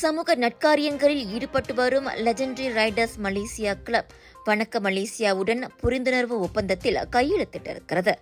சமூக நட்காரியங்களில் ஈடுபட்டு வரும் லெஜண்டரி ரைடர்ஸ் மலேசியா கிளப் வணக்க மலேசியாவுடன் புரிந்துணர்வு ஒப்பந்தத்தில் கையெழுத்திட்டிருக்கிறது.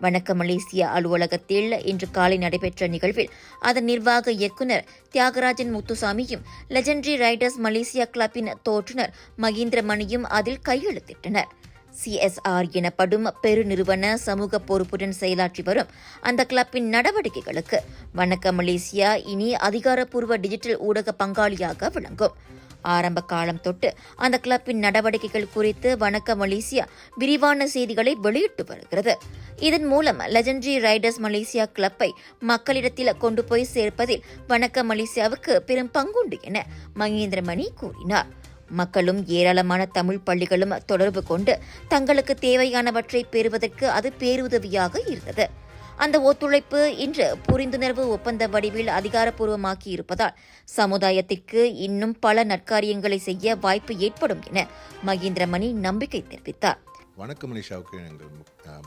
வணக்க மலேசியா அலுவலகத்தில் இன்று காலை நடைபெற்ற நிகழ்வில் அதன் நிர்வாக இயக்குநர் தியாகராஜன் முத்துசாமியும் லெஜண்டரி ரைடர்ஸ் மலேசியா கிளப்பின் தோற்றுநர் மகேந்திரமணியும் அதில் கையெழுத்திட்டனர். சிஎஸ்ஆர் எனப்படும் பெருநிறுவன சமூக பொறுப்புடன் செயலாற்றி வரும் அந்த கிளப்பின் நடவடிக்கைகளுக்கு வணக்க மலேசியா இனி அதிகாரப்பூர்வ டிஜிட்டல் ஊடக பங்காளியாக விளங்கும். ஆரம்ப காலம் தொட்டு அந்த கிளப்பின் நடவடிக்கைகள் குறித்து வணக்க மலேசியா விரிவான செய்திகளை வெளியிட்டு வருகிறது. இதன் மூலம் லெஜண்டரி ரைடர்ஸ் மலேசியா கிளப்பை மக்களிடத்தில் கொண்டு போய் சேர்ப்பதில் வணக்க மலேசியாவுக்கு பெரும் பங்குண்டு என மகேந்திரமணி கூறினார். மக்களும் ஏராளமான தமிழ் பள்ளிகளும் தொடர்பு கொண்டு தங்களுக்கு தேவையானவற்றை பெறுவதற்கு அது பேருதவியாக இருந்தது. அந்த ஒத்துழைப்பு இன்று புரிந்துணர்வு ஒப்பந்த வடிவில் அதிகாரப்பூர்வமாக்கி இருப்பதால் சமுதாயத்திற்கு இன்னும் பல நற்காரியங்களை செய்ய வாய்ப்பு ஏற்படும் என மகேந்திரமணி நம்பிக்கை தெரிவித்தார். வணக்கம் மனிஷாவுக்கு எங்கள்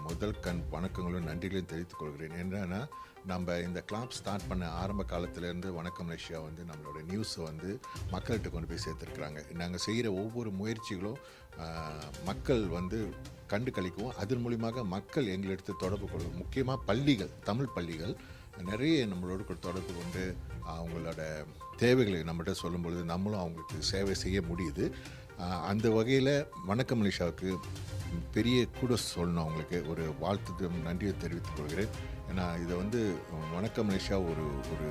முதல் கண் வணக்கங்களும் நன்றிகளையும் தெரிவித்துக் கொள்கிறேன். என்னன்னா நம்ம இந்த கிளாப் ஸ்டார்ட் பண்ண ஆரம்ப காலத்திலேருந்து வணக்கம் மலேசியா வந்து நம்மளோட நியூஸை வந்து மக்கள்கிட்ட கொண்டு போய் சேர்த்துருக்குறாங்க. நாங்கள் செய்கிற ஒவ்வொரு முயற்சிகளும் மக்கள் வந்து கண்டு கழிக்கவும் அதன் மூலியமாக மக்கள் எங்களிடத்து தொடர்பு கொள்ளும். முக்கியமாக பள்ளிகள் தமிழ் பள்ளிகள் நிறைய நம்மளோட தொடர்பு கொண்டு அவங்களோட தேவைகளை நம்மகிட்ட சொல்லும் பொழுது நம்மளும் அவங்களுக்கு சேவை செய்ய முடியுது. அந்த வகையில் வணக்கம் மனிஷாவுக்கு பெரிய கூட சொல்லணும் அவங்களுக்கு. ஒரு வாழ்த்து நன்றியை தெரிவித்துக் கொள்கிறேன். ஏன்னா இதை வந்து வணக்கம் மலேசியா ஒரு ஒரு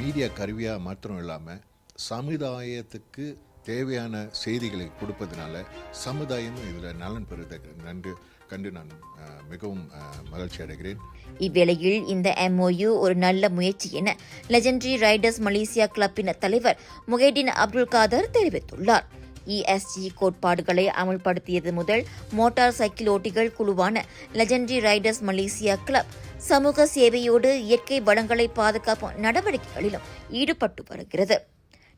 மீடியா கருவியாக மாத்திரம் இல்லாமல் சமுதாயத்துக்கு தேவையான செய்திகளை கொடுப்பதனால சமுதாயமும் இதில் நலன் பெறுவதை நன்று கண்டு நான் மிகவும் மகிழ்ச்சி அடைகிறேன். இவ்வேளையில் இந்த எம்ஓயு ஒரு நல்ல முயற்சி என லெஜெண்டரி ரைடர்ஸ் மலேசியா கிளப்பின் தலைவர் முகைடின் அப்துல் காதர் தெரிவித்துள்ளார். இஎஸ்ஜி கோட்பாடுகளை அமல்படுத்தியது முதல் மோட்டார் சைக்கிள் ஓட்டிகள் குழுவான லெஜண்டரி ரைடர்ஸ் மலேசியா கிளப் சமூக சேவையோடு இயற்கை வளங்களை பாதுகாக்கும் நடவடிக்கைகளிலும் ஈடுபட்டு வருகிறது.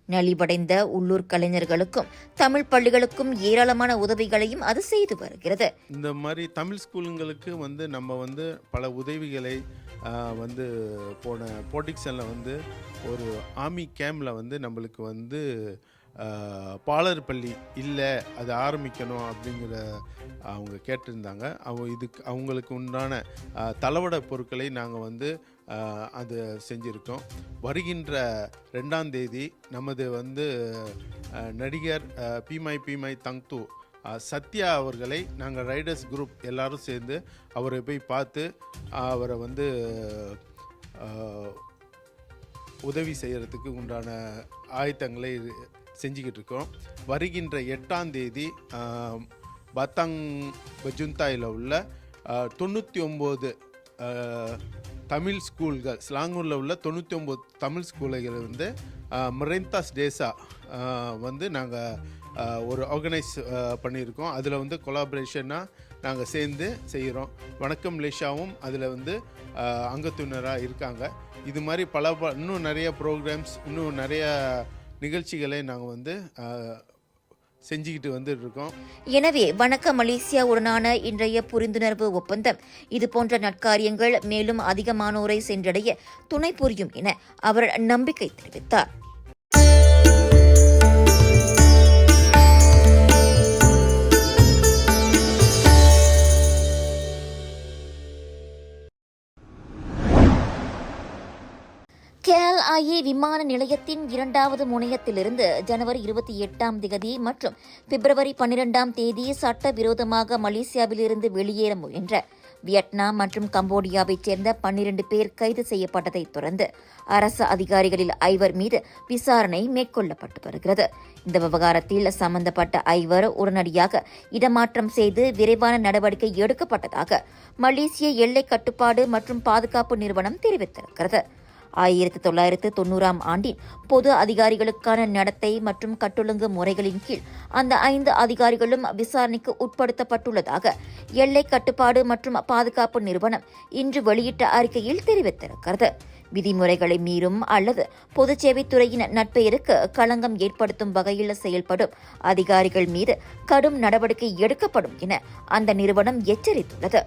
நலிவடைந்த உள்ளூர் கலைஞர்களுக்கும் தமிழ் பள்ளிகளுக்கும் ஏராளமான உதவிகளையும் அது செய்து வருகிறது. இந்த மாதிரி தமிழ் ஸ்கூலுங்களுக்கு வந்து நம்ம வந்து பல உதவிகளை வந்து போன போட்டிக்ஸனில் வந்து ஒரு ஆர்மி கேம்பில் வந்து நம்மளுக்கு வந்து பாலர் பள்ளி இல்லை அது ஆரம்பிக்கணும் அப்படிங்கிற அவங்க கேட்டிருந்தாங்க. அவங்க இதுக்கு அவங்களுக்கு உண்டான தளவட பொருட்களை நாங்கள் வந்து அது செஞ்சுருக்கோம். வருகின்ற ரெண்டாம் தேதி நமது வந்து நடிகர் பீமாய் பீமாய் தங்து சத்யா அவர்களை நாங்கள் ரைடர்ஸ் குரூப் எல்லாரும் சேர்ந்து அவரை போய் பார்த்து அவரை வந்து உதவி செய்கிறதுக்கு உண்டான ஆயத்தங்களை செஞ்சுக்கிட்டு இருக்கோம் வருகின்ற எட்டாம் தேதி பத்தாங் பஜுந்தாயில் உள்ள தொண்ணூற்றி ஒம்பது தமிழ் ஸ்கூல்கள் ஸ்லாங்கூரில் உள்ள தொண்ணூற்றி ஒம்பது தமிழ் ஸ்கூல்கள் வந்து மரேந்தாஸ் டேஸா வந்து நாங்கள் ஒரு ஆர்கனைஸ் பண்ணியிருக்கோம். அதில் வந்து கொலாபரேஷனாக நாங்கள் சேர்ந்து செய்கிறோம் வணக்கம் லேஷாவும் அதில் வந்து அங்கத்துனராக இருக்காங்க. இது மாதிரி பல ப- இன்னும் நிறைய ப்ரோக்ராம்ஸ் இன்னும் நிறைய நிகழ்ச்சிகளை நாங்கள் வந்து செஞ்சுக்கிட்டு வந்துட்டு இருக்கோம் எனவே வணக்க மலேசியாவுடனான இன்றைய புரிந்துணர்வு ஒப்பந்தம். இது போன்ற நற்காரியங்கள் மேலும் அதிகமானோரை சென்றடைய துணை புரியும் என அவர் நம்பிக்கை தெரிவித்தார். கேஎல்ஐஏ விமான நிலையத்தின் இரண்டாவது முனையத்திலிருந்து ஜனவரி இருபத்தி எட்டாம் திகதி மற்றும் பிப்ரவரி பன்னிரெண்டாம் தேதி சட்டவிரோதமாக மலேசியாவிலிருந்து வெளியேற முயன்ற வியட்நாம் மற்றும் கம்போடியாவைச் சேர்ந்த பன்னிரண்டு பேர் கைது செய்யப்பட்டதைத் தொடர்ந்து அரசு அதிகாரிகளில் ஐவர் மீது விசாரணை மேற்கொள்ளப்பட்டு வருகிறது. இந்த விவகாரத்தில் சம்பந்தப்பட்ட ஐவர் உடனடியாக இடமாற்றம் செய்து விரைவான நடவடிக்கை எடுக்கப்பட்டதாக மலேசிய எல்லை கட்டுப்பாடு மற்றும் பாதுகாப்பு நிறுவனம் தெரிவித்திருக்கிறது. ஆயிரத்தி தொள்ளாயிரத்து தொண்ணூறாம் ஆண்டின் பொது அதிகாரிகளுக்கான நடத்தை மற்றும் கட்டொழுங்கு முறைகளின் கீழ் அந்த ஐந்து அதிகாரிகளும் விசாரணைக்கு உட்படுத்தப்பட்டுள்ளதாக எல்லை கட்டுப்பாடு மற்றும் பாதுகாப்பு நிறுவனம் இன்று வெளியிட்ட அறிக்கையில் தெரிவித்திருக்கிறது. விதிமுறைகளை மீறும் அல்லது பொது சேவைத்துறையின் நட்பெயருக்கு களங்கம் ஏற்படுத்தும் வகையில் செயல்படும் அதிகாரிகள் மீது கடும் நடவடிக்கை எடுக்கப்படும் என அந்த நிறுவனம் எச்சரித்துள்ளது.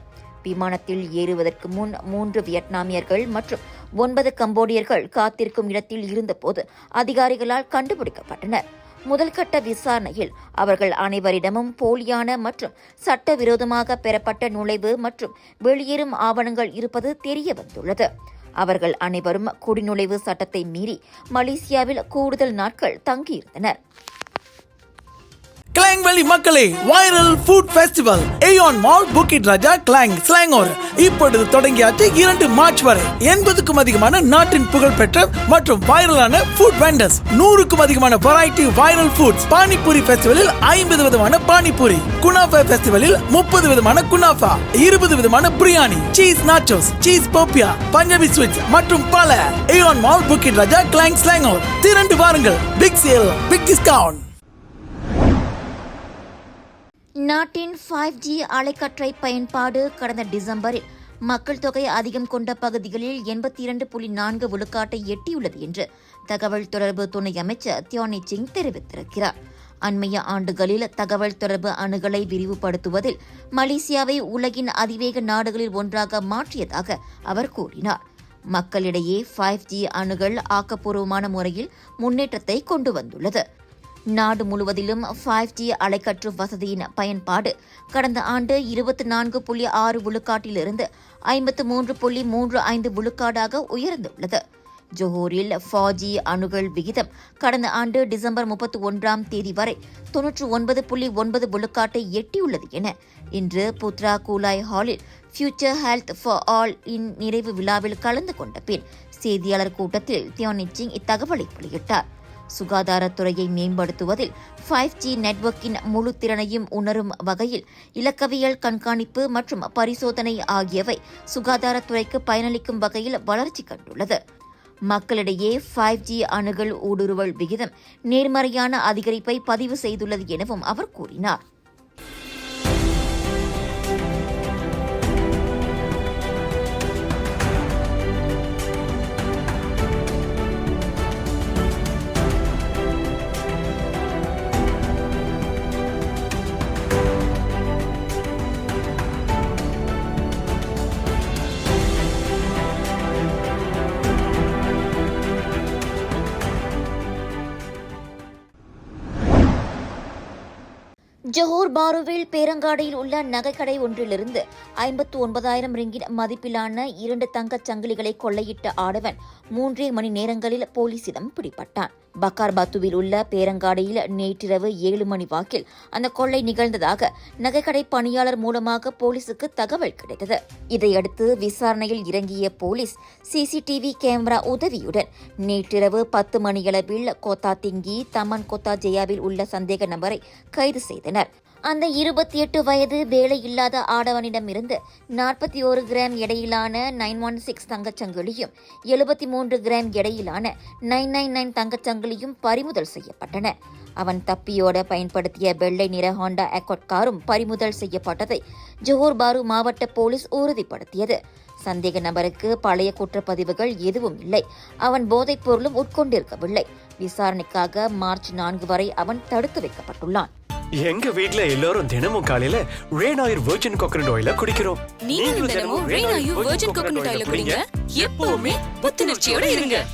விமானத்தில் ஏறுவதற்கு முன் மூன்று வியட்நாமியர்கள் மற்றும் ஒன்பது கம்போடியர்கள் காத்திருக்கும் இடத்தில் இருந்தபோது அதிகாரிகளால் கண்டுபிடிக்கப்பட்டனர். முதல்கட்ட விசாரணையில் அவர்கள் அனைவரிடமும் போலியான மற்றும் சட்டவிரோதமாக பெறப்பட்ட நுழைவு மற்றும் வெளியேறும் ஆவணங்கள் இருப்பது தெரிய வந்துள்ளது அவர்கள் அனைவரும் குடிநுழைவு சட்டத்தை மீறி மலேசியாவில் கூடுதல் நாட்கள் தங்கியிருந்தனர். கிளாங் வேலி மக்களே viral food festival Aeon mall Bukit Raja Klang Selangor இப்பொழுது தொடங்கியாச்சு இரண்டு மார்ச் வரை. எண்பதுக்கும் அதிகமான நாட்டின் புகழ்பெற்ற மற்றும் வைரலான ஃபுட் வெண்டர்ஸ் நூறுக்கும் அதிகமான வெரைட்டி வைரல் ஃபுட்ஸ் பானிபூரி ஃபெஸ்டிவலில் ஐம்பது விதமான பானிபூரி. குனாஃபா ஃபெஸ்டிவலில் முப்பது விதமான குனாஃபா. இருபது விதமான biryani. Cheese nachos cheese popiah Punjabi sweets மற்றும் பல. ஏயான் mall Bukit Raja Klang Selangor திரண்டு வாருங்கள். பிக் சேல் பிக் டிஸ்கவுண்ட் நாட்டின் ஃபைவ் ஜி அலைக்கற்றை பயன்பாடு கடந்த டிசம்பரில் மக்கள் தொகை அதிகம் கொண்ட பகுதிகளில் எண்பத்தி இரண்டு புள்ளி நான்கு விழுக்காட்டை எட்டியுள்ளது என்று தகவல் தொடர்பு துணை அமைச்சர் தியோனி சிங் தெரிவித்திருக்கிறார். அண்மைய ஆண்டுகளில் தகவல் தொடர்பு அணுகலை விரிவுபடுத்துவதில் மலேசியாவை உலகின் அதிவேக நாடுகளில் ஒன்றாக மாற்றியதாக அவர் கூறினார். மக்களிடையே ஃபைவ் ஜி அணுகல் ஆக்கப்பூர்வமான முறையில் முன்னேற்றத்தை கொண்டு வந்துள்ளது. நாடு முழுவதிலும் ஃபைவ் ஜி அலைக்கற்று வசதியின் பயன்பாடு கடந்த ஆண்டு இருபத்தி நான்கு புள்ளி ஆறு விழுக்காட்டிலிருந்து ஐம்பத்து மூன்று புள்ளி மூன்று ஐந்து விழுக்காடாக உயர்ந்துள்ளது. ஜோஹூரில் ஃபோர் ஜி அணுகல் விகிதம் கடந்த ஆண்டு டிசம்பர் முப்பத்தி ஒன்றாம் தேதி வரை தொன்னூற்று ஒன்பது புள்ளி ஒன்பது விழுக்காட்டை எட்டியுள்ளது என இன்று புத்ரா கூலாய் ஹாலில் future health for all in நிறைவு விழாவில் கலந்து கொண்ட பின் செய்தியாளர் கூட்டத்தில் தியோனிச்சிங் இத்தகவலை வெளியிட்டார். சுகாதாரத்துறையை மேம்படுத்துவதில் ஃபைவ் ஜி நெட்வொர்க்கின் முழு திறனையும் உணரும் வகையில் இலக்கவியல் கண்காணிப்பு மற்றும் பரிசோதனை ஆகியவை சுகாதாரத்துறைக்கு பயனளிக்கும் வகையில் வளர்ச்சி கண்டுள்ளது. மக்களிடையே ஃபைவ் ஜி அணுகல் ஊடுருவல் விகிதம் நேர்மறையான அதிகரிப்பை பதிவு செய்துள்ளது எனவும் அவர் கூறினார். ஜஹூர் பாருவில் பேரங்காடியில் உள்ள நகைக்கடை ஒன்றிலிருந்து ஐம்பத்து ஒன்பதாயிரம் ரிங்கிட் மதிப்பிலான இரண்டு தங்கச் சங்கிலிகளை கொள்ளையிட்ட ஆடவன் மூன்றே மணி நேரங்களில் போலீசிடம் பிடிபட்டான். பக்கார் பாத்துவில் உள்ள பேரங்காடியில் நேற்றிரவு ஏழு மணி வாக்கில் அந்த கொள்ளை நிகழ்ந்ததாக நகைக்கடை பணியாளர் மூலமாக போலீசுக்கு தகவல் கிடைத்தது. இதையடுத்து விசாரணையில் இறங்கிய போலீஸ் சிசிடிவி கேமரா உதவியுடன் நேற்றிரவு பத்து மணியளவில் கோத்தா திங்கி தமன் கோத்தா ஜெயாவில் உள்ள சந்தேக நபரை கைது செய்தனர். அந்த இருபத்தி எட்டு வயது வேலையில்லாத ஆடவனிடமிருந்து நாற்பத்தி ஒரு கிராம் எடையிலான நைன் ஒன் சிக்ஸ் தங்கச்சங்கிலியும் எழுபத்தி மூன்று கிராம் எடையிலான நைன் நைன் நைன் தங்கச்சங்கிலியும் பறிமுதல் செய்யப்பட்டன. அவன் தப்பியோட பயன்படுத்திய வெள்ளை நிற ஹாண்டா அக்கோட் காரும் பறிமுதல் செய்யப்பட்டதை ஜோஹர் பாரு மாவட்ட போலீஸ் உறுதிப்படுத்தியது. சந்தேக நபருக்கு பழைய குற்றப்பதிவுகள் எதுவும் இல்லை. அவன் போதைப் பொருளும் உட்கொண்டிருக்கவில்லை. விசாரணைக்காக மார்ச் நான்கு வரை அவன் தடுத்து வைக்கப்பட்டுள்ளான். எங்க வீட்ல எல்லாரும் தினமும் காலையில ரேன் ஆயில் வெர்ஜின் கோகனட் ஆயில குடிக்கிறோம். நீங்களும் தினமும் ரெய்னாயு வெர்ஜின் கோகனட் ஆயில குடிங்க. எப்பவுமே புத்துணர்ச்சியோட இருங்க.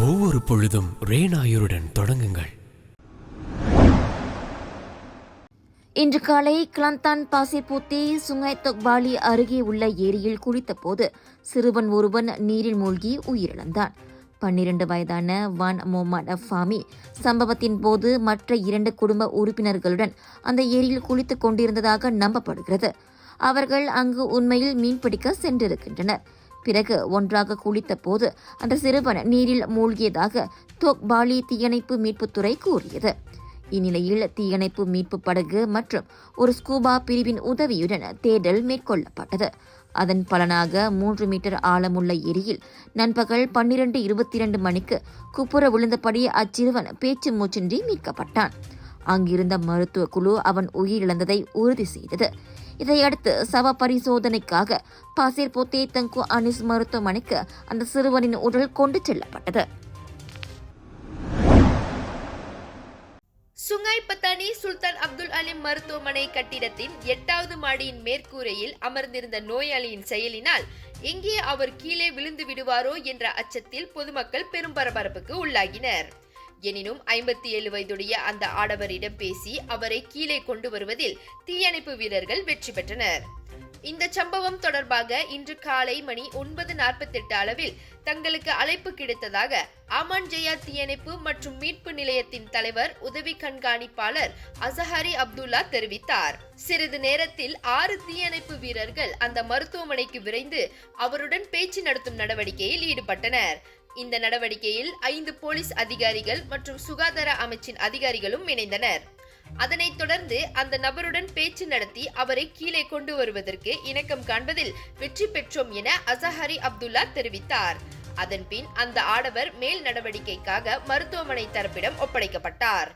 ஒவ்வொரு பொழுதும் ரேன் ஆயுருடன் தொடங்குங்கள். இன்று காலை கிளந்தான் பாசிப்பூத்தி சுங்காய் தொக்பாலி அருகே உள்ள ஏரியில் குளித்தபோது சிறுவன் ஒருவன் நீரில் மூழ்கி உயிரிழந்தான். பன்னிரண்டு வயதான வான் முகமது ஃபாமி சம்பவத்தின் போது மற்ற இரண்டு குடும்ப உறுப்பினர்களுடன் அந்த ஏரியில் குளித்துக் கொண்டிருந்ததாக நம்பப்படுகிறது. அவர்கள் அங்கு உண்மையில் மீன்பிடிக்க சென்றிருக்கின்றனர். பிறகு ஒன்றாக குளித்தபோது அந்த சிறுவன் நீரில் மூழ்கியதாக தோக்பாலி தீயணைப்பு மீட்புத்துறை கூறியது. இந்நிலையில் தீயணைப்பு மீட்பு படகு மற்றும் ஒரு ஸ்கூபா பிரிவின் உதவியுடன் தேடல் மேற்கொள்ளப்பட்டது. அதன் பலனாக மூன்று மீட்டர் ஆழமுள்ள ஏரியில் நண்பகல் பன்னிரண்டு இருபத்தி இரண்டு மணிக்கு குப்புற விழுந்தபடி அச்சிறுவன் பேச்சு மூச்சின்றி மீட்கப்பட்டான். அங்கிருந்த மருத்துவ குழு அவன் உயிரிழந்ததை உறுதி செய்தது. இதையடுத்து சவ பரிசோதனைக்காக பாசிர்போத்தே தங்கு அனிஸ் மருத்துவமனைக்கு அந்த சிறுவனின் உடல் கொண்டு செல்லப்பட்டது. சுங்காய் பத்தானி சுல்தான் அப்துல் அலிம் மருத்துவமனை கட்டிடத்தின் எட்டாவது மாடியின் மேற்கூரையில் அமர்ந்திருந்த நோயாளியின் செயலினால் எங்கே அவர் கீழே விழுந்து விடுவாரோ என்ற அச்சத்தில் பொதுமக்கள் பெரும் பரபரப்புக்கு உள்ளாகினர். எனினும் ஐம்பத்தி ஏழு வயதுடைய அந்த ஆடவரிடம் பேசி அவரை கீழே கொண்டு வருவதில் தீயணைப்பு வீரர்கள் வெற்றி பெற்றனர். இந்த சம்பவம் தொடர்பாக இன்று காலை மணி ஒன்பது நாற்பத்தெட்டு அளவில் தங்களுக்கு அழைப்பு கிடைத்ததாக அமான் ஜெயா தீயணைப்பு மற்றும் மீட்பு நிலையத்தின் தலைவர் உதவி கண்காணிப்பாளர் அசஹரி அப்துல்லா தெரிவித்தார். சிறிது நேரத்தில் ஆறு தீயணைப்பு வீரர்கள் அந்த மருத்துவமனைக்கு விரைந்து அவருடன் பேச்சு நடத்தும் நடவடிக்கையில் ஈடுபட்டனர். இந்த நடவடிக்கையில் ஐந்து போலீஸ் அதிகாரிகள் மற்றும் சுகாதார அமைச்சின் அதிகாரிகளும் இணைந்தனர். அதனைத் தொடர்ந்து அந்த நபருடன் பேச்சு நடத்தி அவரை கீழே கொண்டு வருவதற்கு இணக்கம் காண்பதில் வெற்றி பெற்றோம் என அசஹரி அப்துல்லா தெரிவித்தார். அதன்பின் அந்த ஆடவர் மேல் நடவடிக்கைக்காக மருத்துவமனை தரப்பிடம் ஒப்படைக்கப்பட்டார்.